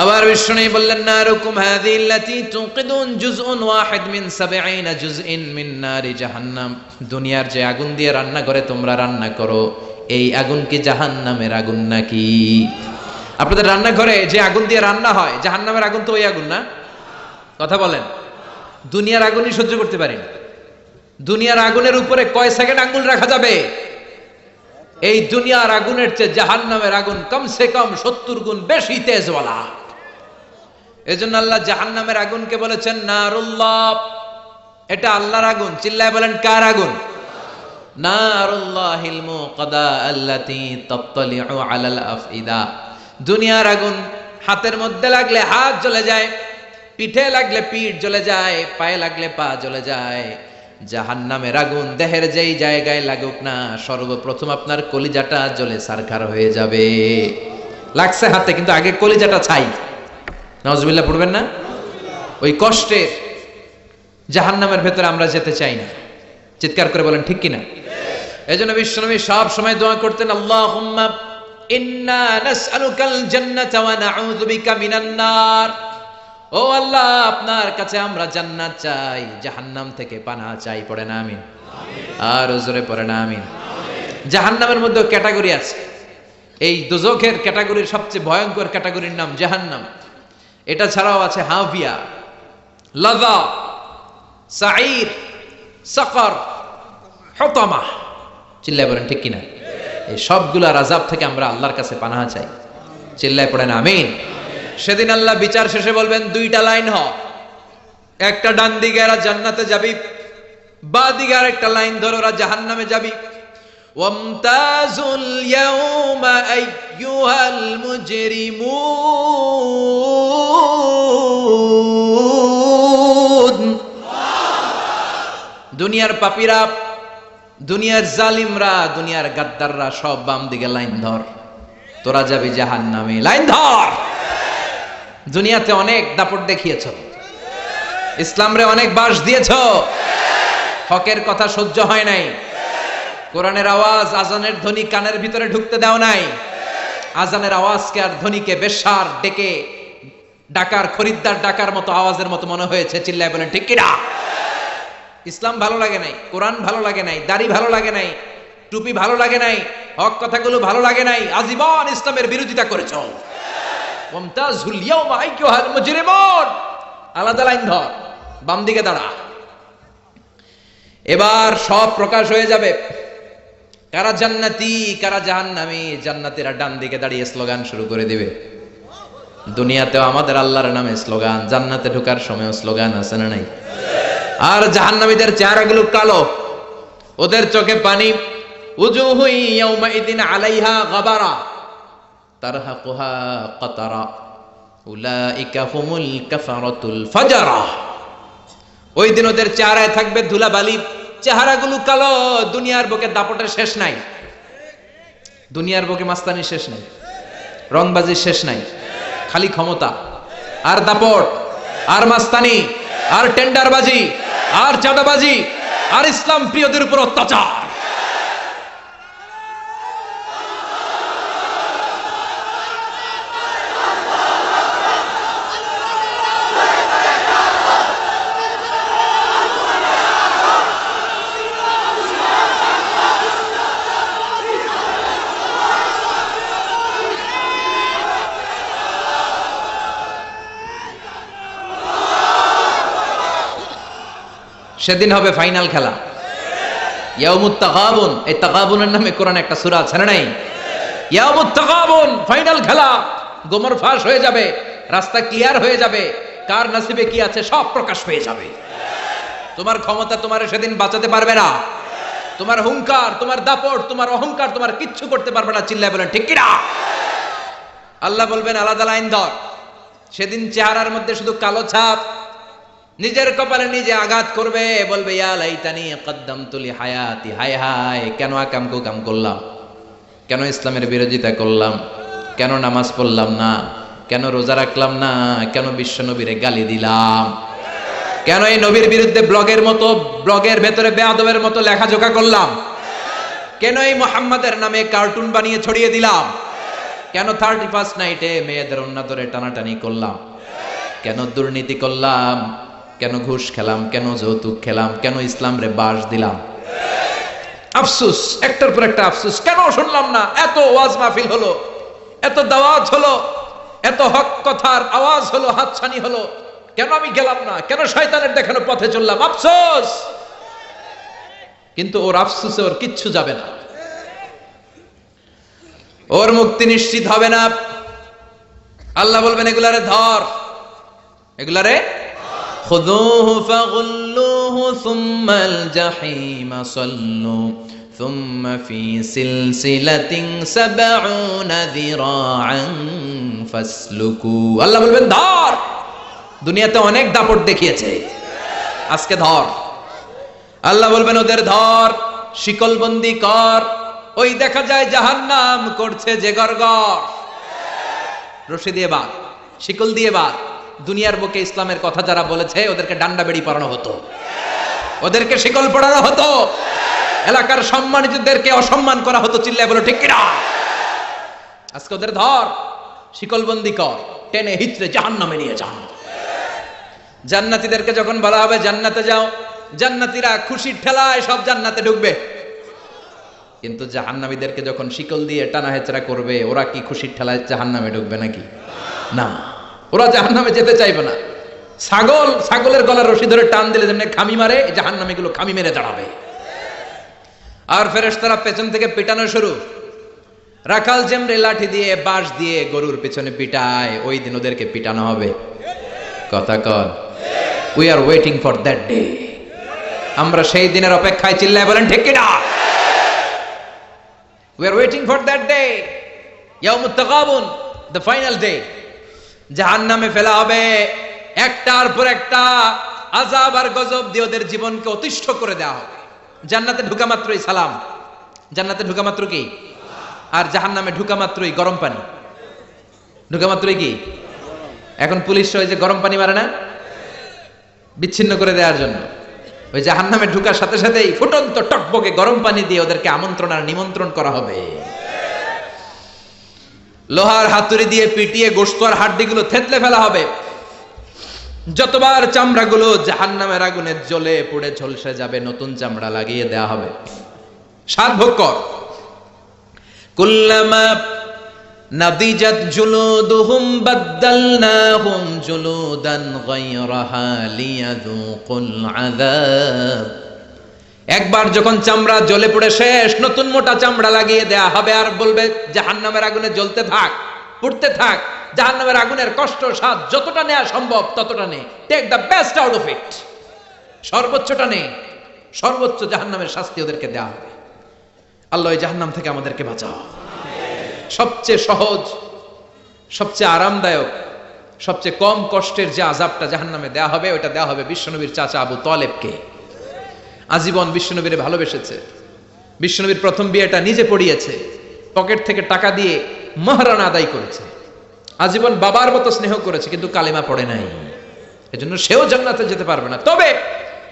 আবার বিষ্ণু বললেন, না রকম হাদিল্লাতি তুকিদুন জুজউন ওয়াহিদ মিন 70 জুজইন মিন নারি জাহান্নাম। দুনিয়ার যে আগুন দিয়ে রান্না করে তোমরা রান্না করো, এই আগুন কি জাহান্নামের আগুন নাকি? আপনাদের রান্নাঘরে যে আগুন দিয়ে রান্না হয়, জাহান্নামের আগুন তো ওই আগুন না? কথা বলেন। দুনিয়ার আগুনই সহ্য করতে পারি দুনিয়ার আগুনের উপরে কয় সেকেন্ড আঙ্গুল রাখা যাবে? এই দুনিয়ার আগুনের চেয়ে জাহান্নামের আগুন কমসে কম সত্তর গুণ বেশি তেজওয়ালা। এজন্য আল্লাহ জাহান্নামের আগুনকে বলেছেন, নারুল্লাহ। এটা আল্লাহর আগুন। চিল্লায় বলেন, কার আগুন? নারুল্লাহিল মুকাদা আল্লাতী তাত্তালিউ আলাল আফইদা। দুনিয়ার আগুন হাতের মধ্যে লাগলে হাত জ্বলে যায়, পিঠে লাগলে পিঠ জ্বলে যায়, পায়ে লাগলে পা জ্বলে যায়। জাহান্নামের আগুন দেহের যেই জায়গায় লাগুক না, সর্বপ্রথম আপনার কলিজাটা জ্বলে সারখার হয়ে যাবে। লাগছে হাতে, কিন্তু আগে কলিজাটা ছাই। নজবিল্লা পড়বেন না? ওই কষ্টের জাহান্নামের ভেতরে আমরা যেতে চাই না। চিৎকার করে বলেন, ঠিক কিনা? এই জন্য বিশ্বনবী সব সময় দোয়া করতেন নার। ও আল্লাহ, আপনার কাছে আমরা চাই, জাহান্নাম থেকে পানা চাই আমিন। আর আমিন। জাহান্নামের মধ্যে ক্যাটাগরি আছে। এই ক্যাটাগরির সবচেয়ে ভয়ঙ্কর ক্যাটাগরির নাম জাহান্নাম। এটা ছাড়াও আছে হাভিয়া লাভা সাঈর সাকর হতমা। চিল্লায় বলেন ঠিক কিনা? এই সবগুলা রাজাব থেকে আমরা আল্লাহর কাছে পানাহা চাই। চিল্লায় পড়েন আমিন। সেদিন আল্লাহ বিচার শেষে বলবেন, দুইটা লাইন হ। একটা ডান দিকে জান্নাতে যাবি, বা দিকে আর একটা লাইন ধরে ওরা জাহান্নামে যাবি। ওয়ামতাজুল ইয়াউমা আইয়ুহাল মুজরিমুন দুনিয়ার পাপীরা, দুনিয়ার জালিমরা, দুনিয়ার গাদ্দাররা সব বাম দিকে লাইন ধর। তোরা যাবি জাহান্নামে। লাইন ধর! দুনিয়াতে অনেক দাপট দেখিয়েছ। ইসলামরে অনেক বাস দিয়েছ। হকের কথা সহ্য হয় নাই। কোরআনের আওয়াজ আজানের ধ্বনি কানের ভিতরে ঢুকতে দাও নাই। আজানের আওয়াজকে আর ধ্বনিকে বেশার ডেকে ডাকার, খরিদ্দার ডাকার মতো আওয়াজের মতো মনে হয়েছে, চিল্লায় বলেন, ঠিক কিনা? ইসলাম ভালো লাগে নাই, কোরআন ভালো লাগে নাই, দাড়ি ভালো লাগে নাই, টুপি ভালো লাগে নাই, হক কথাগুলো ভালো লাগে নাই, আজীবন ইসলামের বিরোধিতা করেছ। আলাদা লাইন ধর বাম দিকে দাঁড়া। এবার সব প্রকাশ হয়ে যাবে। কারা জান্নাতি, কারা জাহান্নামী? জান্নাতীরা ডান দিকে দাঁড়িয়ে স্লোগান শুরু করে দিবে। দুনিয়াতেও আমাদের আল্লাহর নামে স্লোগান, জান্নাতে ঢোকার সময় স্লোগান আছে না নাই? আর জাহান্নামীদের চেহারাগুলো কালো। ওদের চোখে পানি। আলাইহা ফাজারা। ওই দিন ওদের চেহারায় থাকবে ধুলাবালি। চেহারাগুলো কালো, দুনিয়ার বুকে দাপটের শেষ নাই। দুনিয়ার বুকে মাস্তানি শেষ নাই। রংবাজির শেষ নাই। খালি ক্ষমতা। আর দাপট, আর মাস্তানি, আর টেন্ডারবাজি, আর চাঁদাবাজি, আর ইসলাম প্রিয়দের উপর অত্যাচার। সেদিন হবে ফাইনাল খেলা। ইয়াউমুত তাকাবুন এই তাকাবুনের নামে কোরআন একটা সূরা আছে না নাই? ইয়াউমুত তাকাবুন ফাইনাল খেলা। গোমর ফাঁস হয়ে যাবে, রাস্তা ক্লিয়ার হয়ে যাবে, কার নসিবে কি আছে সব প্রকাশ হয়ে যাবে। তোমার ক্ষমতা তোমার সেদিন বাঁচাতে পারবে না। তোমার হুঙ্কার তোমার দাপট, তোমার অহংকার তোমার কিচ্ছু করতে পারবে না, চিল্লায় বলেন, ঠিক কিনা? আল্লাহ বলবেন, আলাদা লাইন ধর। সেদিন চেহারার মধ্যে শুধু কালো ছাপ নিজের কপালে নিজে আঘাত করবে, বলবে, ইয়া লাইতানি কদ্দাম তুলি হায়াতি হায় হায়, কেন আকাম কুকাম করলাম? কেন ইসলামের বিরোধিতা করলাম? কেন নামাজ পড়লাম না? কেন রোজা রাখলাম না? কেন বিশ্ব নবীরে গালি দিলাম? কেন এই নবীর বিরুদ্ধে ব্লগের মতো, ব্লগের ভেতরে বেয়াদবের মতো লেখাজোখা করলাম? কেন এই মোহাম্মদের নামে কার্টুন বানিয়ে ছড়িয়ে দিলাম? কেন থার্টি ফার্স্ট নাইটে মেয়েদের ধরে টানাটানি করলাম? কেন দুর্নীতি করলাম? কেন ঘুষ খেলাম, কেন যৌতুক খেলাম, কেন ইসলাম রে বাস দিলাম? আফসুস, একটার পর একটা আফসুস, কেন শুনলাম না? এত ওয়াজ মাহফিল হলো, এত দাওয়াজ হলো, এত হক কথার আওয়াজ হলো, হাতছানি হলো, কেন আমি গেলাম না? কেন শয়তানের দেখানো পথে চললাম? আফসোস! কিন্তু ওর আফসুসে ওর কিচ্ছু যাবে না। ওর মুক্তি নিশ্চিত হবে না। আল্লাহ বলবেন, এগুলারে ধর, এগুলারে خذوه فغلوه ثم الجحيم صلوا ثم في سلسلة سبعون ذراعا فاسلكوا আল্লাহ বলবেন ধর দুনিয়াতে অনেক দাপট দেখিয়েছে আজকে ধর আল্লাহ বলবেন ওদের ধর শিকলবন্দি কর ওই দেখা যায় জাহান্নাম করছে যে গরগর রশি দিয়ে বাদ শিকল দিয়ে বাদ দুনিয়ার বুকে ইসলামের কথা যারা বলেছে, ওদেরকে ডান্ডা বেড়ি পরানো হতো। ওদেরকে শিকল পড়ানো হতো। এলাকার সম্মানিতদেরকে অসম্মান করা হতো চিল্লায় বলো, ঠিক কিনা? আজকে ওদের ধর, শিকলবন্দি কর, টেনে হিচড়ে জাহান নামে নিয়ে যান জান্নাতীদেরকে যখন বলা হবে, জান্নাতে যাও। জান্নাতীরা খুশির ঠেলায় সব জান্নাতে ঢুকবে। কিন্তু জাহান্নামীদেরকে যখন শিকল দিয়ে টানা হেচড়া করবে, ওরা কি খুশির ঠেলায় জাহান্নামে ঢুকবে নাকি? না। ওরা জাহান্নামে যেতে চাইবে না। ছাগল, ছাগলের গলার রশি ধরে টান দিলে যেমনি খামি মারে জাহান্নামী গুলো খামি মেরে দাঁড়াবে। আর ফেরেশতারা পেছন থেকে পিটানো শুরু। রাখাল জেমরে লাঠি দিয়ে, বাঁশ দিয়ে গরুর পেছনে পিটায়, ওই দিন ওদেরকে পিটানো হবে। কথা কর we are waiting for that day আমরা সেই দিনের অপেক্ষায় চিল্লায় বলেন, ঠিক কিনা? We are waiting for that day তাগাবুন the final day জাহান্নামে ফেলা হবে। একটার পর একটা আজাব আর গজব দিয়ে ওদের জীবনকে অতিষ্ঠ করে দেওয়া হবে। জান্নাতে ঢুকা মাত্রই সালাম। জান্নাতে ঢুকা মাত্র কি? আর জাহান্নামে ঢুকা মাত্রই গরম পানি। ঢুকা মাত্রই কি? এখন পুলিশ ওই যে গরম পানি মারে না? বিচ্ছিন্ন করে দেওয়ার জন্য। ওই জাহান্নামে ঢুকার সাথে সাথেই ফুটন্ত টকবকে গরম পানি দিয়ে ওদেরকে আমন্ত্রণ আর নিমন্ত্রণ করা হবে। লোহার হাতুড়ি দিয়ে পিটিয়ে গোস্ত আর হাড্ডিগুলো থেতলে ফেলা হবে। যতবার চামড়াগুলো জাহান্নামের আগুনে জ্বলে পুড়ে ঝলসে যাবে, নতুন চামড়া লাগিয়ে দেয়া হবে। সাত ভোগ কর। কুল্লামা নাদিজাত একবার যখন চামড়া জ্বলে পড়ে শেষ, নতুন মোটা চামড়া লাগিয়ে দেয়া হবে আর বলবে, জাহান্নামের আগুনে জ্বলতে থাক, পুড়তে থাক। জাহান্নামের আগুনের কষ্ট, স্বাদ যতটা নেওয়া সম্ভব ততটা নে। Take the best out of it সর্বোচ্চটা নে। সর্বোচ্চ জাহান্নামের শাস্তি ওদেরকে দেওয়া হবে। আল্লাহ এই জাহান্নাম থেকে আমাদেরকে বাঁচাও। সবচেয়ে সহজ, সবচেয়ে আরামদায়ক, সবচেয়ে কম কষ্টের যে আজাবটা জাহান্নামে দেওয়া হবে, ওটা দেওয়া হবে বিশ্বনবীর চাচা আবু তলেবকে। আজীবন বিশ্বনবীরে ভালোবেসেছে। বিশ্বনবীর প্রথম বিয়েটা নিজে পড়িয়েছে, পকেট থেকে টাকা দিয়ে মহারানা আদায় করেছে। আজীবন বাবার মতো স্নেহ করেছে, কিন্তু কালিমা পড়ে নাই। এজন্য সেও জান্নাতে যেতে পারবে না। তবে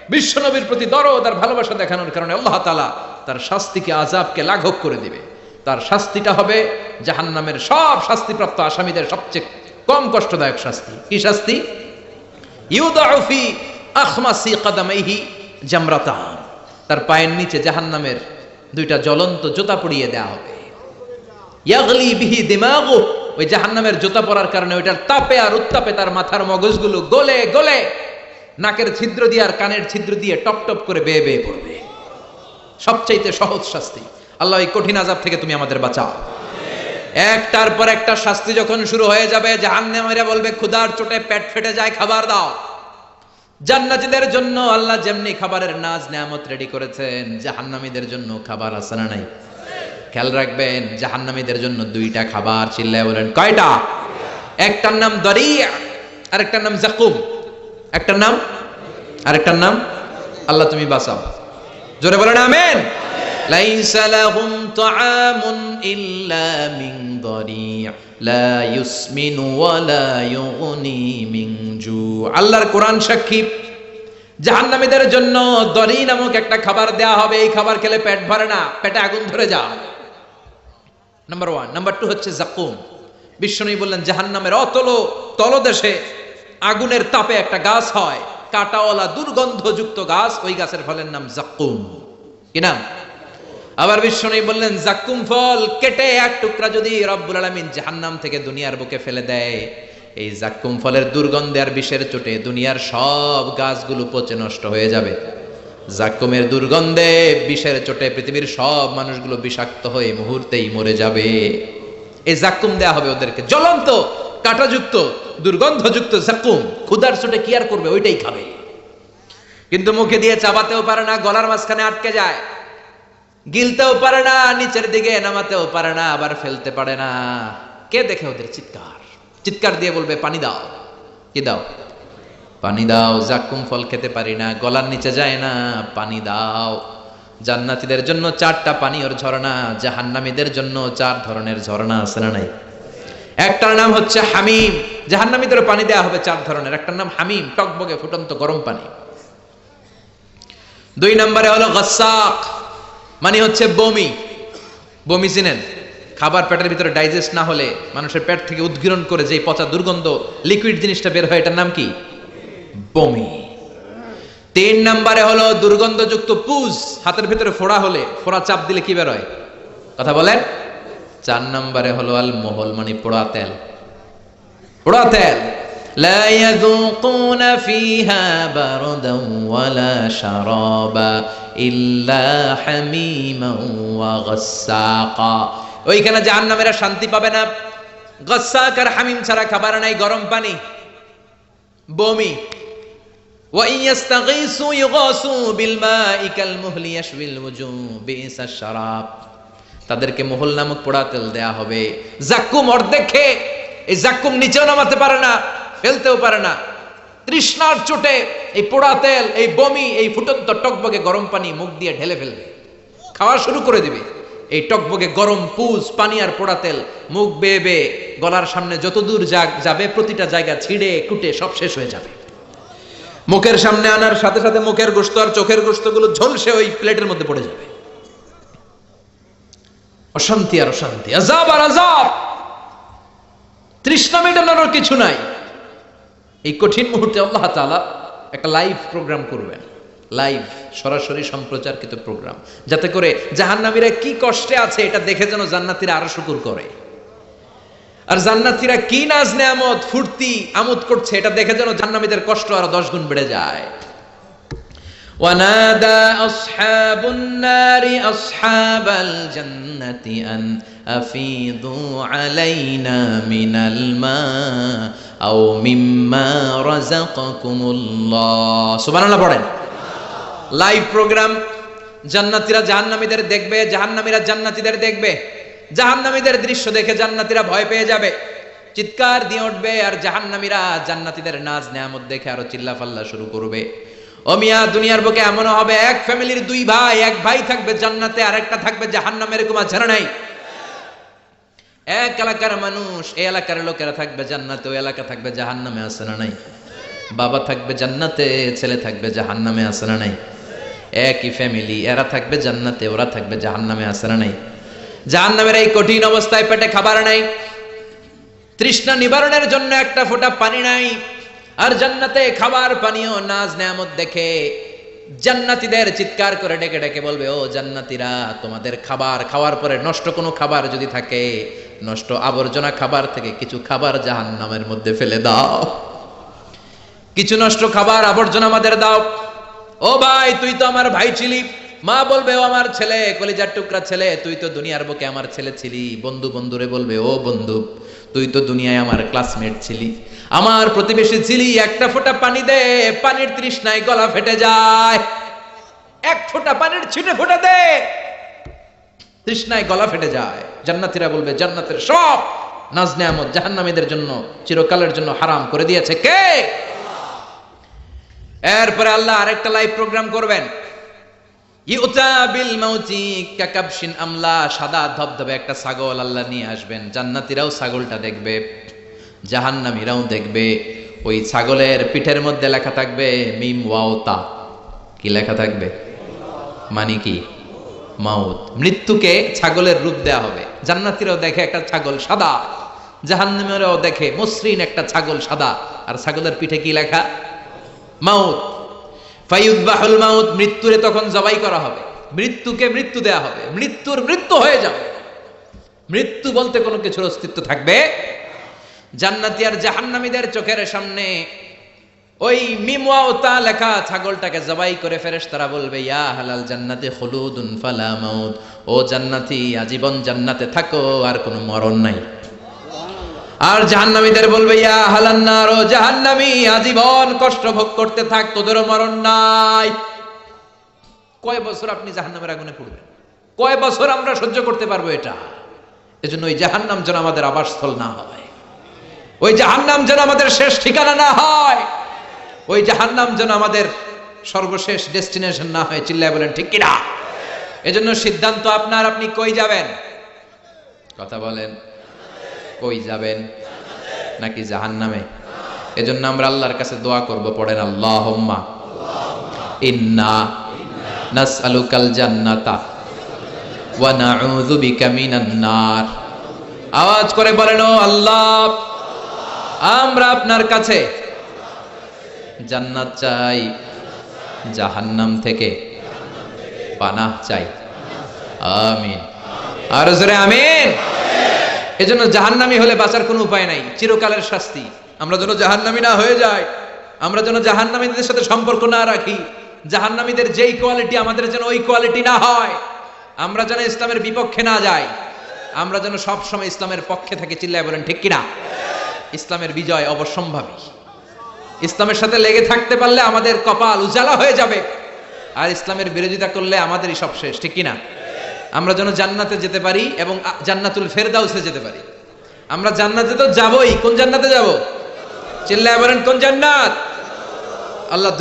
বিশ্বনবীর প্রতি দরদ আর ভালোবাসা দেখানোর কারণে আল্লাহ তালা তার শাস্তিকে আজাবকে লাঘব করে দিবে। তার শাস্তিটা হবে জাহান্নামের সব শাস্তিপ্রাপ্ত আসামিদের সবচেয়ে কম কষ্টদায়ক শাস্তি। কি শাস্তি? ইউদাউফি আখমাসি কাদামাইহি জামরাতান। তার পায়ের নিচে জাহান্নামের দুইটা জ্বলন্ত জুতা পরিয়ে দেওয়া হবে। ইয়াগলি বিহি দিমাগু। ওই জাহান্নামের জুতা পরার কারণে ওইটার তাপে আর উত্তাপে তার মাথার মগজগুলো গলে গলে নাকের ছিদ্র দিয়ে আর কানের ছিদ্র দিয়ে টপ টপ করে বেয়ে বেয়ে পড়বে। সবচাইতে সহজ শাস্তি। আল্লাহ এই কঠিন আজাব থেকে তুমি আমাদের বাঁচাও। একটার পর একটা শাস্তি যখন শুরু হয়ে যাবে, জাহান্নামেরা বলবে ক্ষুধার চোটে পেট ফেটে যায়, খাবার দাও। জান্নাতীদের জন্য আল্লাহ যেমনি খাবারের নাজ, নিয়ামত রেডি করেছেন, জাহান্নামীদের জন্য খাবার আছে না নাই? খেয়াল রাখবেন, জাহান্নামীদের জন্য দুইটা খাবার চিল্লায় বলেন। কয়টা? একটার নাম দরিয়া আরেকটার নাম জাকুম। একটার নাম? আরেকটার নাম? আল্লাহ তুমি বাঁচাও। জোরে বলেন, আমেন। ليس لهم طعام إلا من ضريع لا يسمن ولا يغني من جوع আল্লাহর কোরআন সাক্ষী জাহান্নামীদের জন্য দরি নামক একটা খাবার দেয়া হবে এই খাবার খেলে পেট ভরে না পেটে আগুন ধরে যা নাম্বার ওয়ান নাম্বার টু হচ্ছে জাকুম বিশ্বনবী বললেন জাহান্নামের অতল তলদেশে আগুনের তাপে একটা গাছ হয় কাটাওয়ালা দুর্গন্ধযুক্ত গাছ ওই গাছের ফলের নাম জাক্কুম কি নাম আবার বিশ্বনবী বললেন, জাক্কুম ফল, কেটে এক টুকরা যদি রব্বুল আলামিন জাহান্নাম থেকে দুনিয়ার বুকে ফেলে দেয়, এই জাক্কুম ফলের দুর্গন্ধে আর বিষের চোটে দুনিয়ার সব গাছগুলো পচে নষ্ট হয়ে যাবে। জাক্কুমের দুর্গন্ধে, বিষের চোটে পৃথিবীর সব মানুষগুলো বিষাক্ত হয়ে মুহূর্তেই মরে যাবে। এই জাক্কুম দেয়া হবে ওদেরকে। জ্বলন্ত, কাঁটাযুক্ত, দুর্গন্ধযুক্ত জাক্কুম ক্ষুদার চোটে কি আর করবে? ওইটাই খাবে। কিন্তু মুখে দিয়ে চাবাতেও পারে না, গলার মাঝখানে আটকে যায়। গিলতেও পারে না, নিচের দিকে নামাতেও পারে না, আবার ফেলতে পারে না। কে দেখে ওদের চিৎকার? চিৎকার দিয়ে বলবে, পানি দাও। কি দাও? পানি দাও, জাক্কুম ফল খেতে পারি না, গলার নিচে যায় না, পানি দাও। জান্নাতীদের জন্য চারটা পানীয়র ঝর্ণা জাহান্নামীদের জন্য চার ধরনের ঝর্ণা আছে না নাই? একটার নাম হচ্ছে হামিম। জাহান্নামীদের পানি দেওয়া হবে চার ধরনের। একটার নাম হামিম, টকবগে ফুটন্ত গরম পানি। দুই নম্বরে হলো গসাক। মানে হচ্ছে বমি বমি চিনেন খাবার পেটের ভিতরে ডাইজেস্ট না হলে মানুষের পেট থেকে উদ্গীরণ করে যে পচা দুর্গন্ধ লিকুইড জিনিসটা বের হয় এটার নাম কি বমি তিন নম্বরে হলো দুর্গন্ধযুক্ত পুজ হাতের ভিতরে ফোড়া হলে ফোড়া চাপ দিলে কি বেরোয় কথা বলেন চার নম্বরে হলো আল মোহল মানে পোড়া তেল পোড়া তেল لا يذوقون فيها بردا ولا شرابا ইল্লা হামিমা ওয়া গাসাকা। ওইখানে জাহান্নামীরা শান্তি পাবে না। গাসাক আর হামিম ছাড়া খাবার নাই, গরম পানি, বমি। তাদেরকে মোহল নামক পোড়া তেল দেয়া হবে। জাক্কুম অর্ধেক খেয়ে, এই জাক্কুম নিচেও নামাতে পারে না, ফেলতেও পারে না। তৃষ্ণার চোটে এই পোড়া তেল, এই বমি, এই ফুটন্ত টকবগে গরম পানি মুখ দিয়ে ঢেলে ফেলবে। খাওয়া শুরু করে দিবে। এই টকবগে গরম পুজ, পানি আর পোড়া তেল মুখ বেয়ে বেয়ে গলার সামনে যতদূর যাবে, প্রতিটা জায়গা ছিঁড়ে কুটে সব শেষ হয়ে যাবে। মুখের সামনে আনার সাথে সাথে মুখের গোস্ত আর চোখের গোস্তগুলো ঝলসে ওই প্লেটের মধ্যে পড়ে যাবে। অশান্তি আর অশান্তি। আজাব আর আজাব তৃষ্ণা মেটানোর কিছু নাই। এই কঠিন মুহূর্তে আল্লাহ তাআলা একটা লাইভ প্রোগ্রাম করবেন লাইভ সরাসরি সম্প্রচারকৃত প্রোগ্রাম যাতে করে জাহান্নামীরা কি কষ্টে আছে এটা দেখে যেন জান্নাতীরা আরো শুকুর করে আর জান্নাতীরা কি নাজ নেয়ামত ফুর্তি আমোদ করছে এটা দেখে যেন জান্নামীদের কষ্ট আরো দশ গুণ বেড়ে যায় ونادى أصحاب النار أصحاب الجنة أن أفيضوا علينا من الماء আও মিম্মা রাযাকাকুমুল্লাহ। সুবহানাল্লাহ পড়েন। লাইভ প্রোগ্রাম জান্নাতীরা জাহান্নামীদের দেখবে, জাহান্নামীরা জান্নাতীদের দেখবে। জাহান্নামীদের দৃশ্য দেখে জান্নাতীরা ভয় পেয়ে যাবে। চিৎকার দিয়ে উঠবে আর জাহান্নামীরা জান্নাতীদের নাচ নেয়ামত দেখে আরও চিল্লাফাল্লা শুরু করবে। অমিয়া দুনিয়ার বুকে এমন হবে, এক ফ্যামিলির দুই ভাই, এক ভাই থাকবে জান্নাতে আর একটা থাকবে জাহান্নামের এরকম আছে নাই। এক এলাকার মানুষ, এই এলাকার লোকেরা থাকবে জান্নাতে, ওই এলাকা থাকবে জাহান্নামে, আছে না নাই? বাবা থাকবে জান্নাতে, ছেলে থাকবে জাহান্নামে, আছে না নাই? একই ফ্যামিলি এরা থাকবে জান্নাতে, ওরা থাকবে জাহান্নামে, আছে না নাই? জাহান্নামের এই কঠিন অবস্থায় পেটে খাবার নাই। তৃষ্ণা নিবারণের জন্য একটা ফোঁটা পানি নাই। আর জান্নাতে খাবার পানীয় নাজ নেয়ামত দেখে জান্নাতীদের চিৎকার করে ডেকে ডেকে বলবে, ও জান্নাতিরা, তোমাদের খাবার খাওয়ার পরে নষ্ট কোনো খাবার যদি থাকে, নষ্ট আবর্জনা খাবার থেকে কিছু খাবার জাহান্নামের মধ্যে ফেলে দাও। কিছু নষ্ট খাবার আবর্জনা আমাদের দাও। ও ভাই, তুই তো আমার ভাই ছিলি। মা বলবে, ও আমার ছেলে, কলিজার টুকরা ছেলে, তুই তো দুনিয়ার বুকে আমার ছেলে ছিলি। বন্ধু বন্ধুরে বলবে, ও বন্ধু, তুই তো দুনিয়ায় আমার ক্লাসমেট ছিলি। আমার প্রতিবেশী ছিলি, একটা ফোঁটা পানি দে, পানির তৃষ্ণায় গলা ফেটে যায়। এক ফোঁটা পানির ছিটে ফোঁটা দে, তৃষ্ণায় গলা ফেটে যায়। জান্নাতীরা বলবে, জান্নাতের সব নাজ নেয়ামত জাহান্নামীদের জন্য, চিরকালের জন্য হারাম করে দিয়েছে কে? এরপরে আল্লাহ আরেকটা লাইভ প্রোগ্রাম করবেন ইউতা বিল মাউতি কাকাবশিন আমলা, সাদা ধবধবে একটা ছাগল আল্লাহ নিয়ে আসবেন। ছাগলটা দেখবে দেখবে। ওই ছাগলের পিঠের মধ্যে লেখা থাকবে, মিম ওয়াওতা কি লেখা থাকবে? মানে কি? মৃত্যুকে ছাগলের রূপ দেয়া হবে। জান্নাতীরাও দেখে একটা ছাগল সাদা। জাহান্নামেরও দেখে মসৃণ একটা ছাগল সাদা। আর ছাগলের পিঠে কি লেখা? মাউত। ফাইউদ্বাহুল মাউত, মৃত্যুরে তখন জবাই করা হবে। মৃত্যুকে মৃত্যু দেয়া হবে। মৃত্যুর মৃত্যু হয়ে যাবে। মৃত্যু বলতে কোনো কিছুর অস্তিত্ব থাকবে? জান্নাতি আর জাহান্নামীদের চোখের সামনে ওই মিমওয়াওতা লেখা ছাগলটাকে জবাই করে ফেরেশ তারা বলবে, ইয়া হালাল জান্নাতে খুলুদুন ফালা মাউত। ও জান্নাতি, আজীবন জান্নাতে থাকো, আর কোনো মরণ নাই। আর জাহান্নামীদের বলবে, ইয়া হালান্নার ও জাহান্নামী, আজীবন কষ্ট ভোগ করতে থাক, তোদেরও মরণ নাই। কয় বছর আপনি জাহান্নামের আগুনে পড়বেন? কয় বছর আমরা সহ্য করতে পারব এটা? এজন্য ওই জাহান্নাম যেন আমাদের আবাসস্থল না হয়। ওই জাহান্নাম যেন আমাদের শেষ ঠিকানা না হয়। ওই জাহান্নাম যেন আমাদের সর্বশেষ ডেস্টিনেশন না হয়। চিল্লায় বলেন, ঠিক কিনা? এজন্য সিদ্ধান্ত আপনার, আপনি কই যাবেন? কথা বলেন কই যাবেন? নাকি জাহান্নামে? এজন্য আমরা আল্লাহর কাছে দোয়া করব, পড়েন নার। আওয়াজ করে বলেন আল্লাহ, আমরা আপনার কাছে জান্নাত চাই, জাহান্নাম থেকে পানাহ চাই। আমিন। আর জোরে আমিন। এজন্য জাহান্নামী হলে বাঁচার কোনো উপায় নাই, চিরকালের শাস্তি। আমরা যেন জাহান্নামী না হয়ে যাই, আমরা যেন জাহান্নামীদের সাথে সম্পর্ক না রাখি, জাহান্নামীদের যেই কোয়ালিটি আমাদের যেন ওই কোয়ালিটি না হয়, আমরা যেন ইসলামের বিপক্ষে না যাই, আমরা যেন সবসময় ইসলামের পক্ষে থাকি, চিল্লায় বলেন, ঠিক কিনা? ইসলামের বিজয় অবশ্যম্ভাবী। ইসলামের সাথে লেগে থাকতে পারলে আমাদের কপাল উজালা হয়ে যাবে, আর ইসলামের বিরোধিতা করলে আমাদেরই সব শেষ, ঠিক কিনা? আমরা যেন জান্নাতে যেতে পারি এবং জান্নাতুল ফেরদাউসে যেতে পারি। আমরা জান্নাতে তো যাবই। কোন জান্নাতে যাব? চিল্লায় বলেন, কোন জান্নাত? আল্লাহ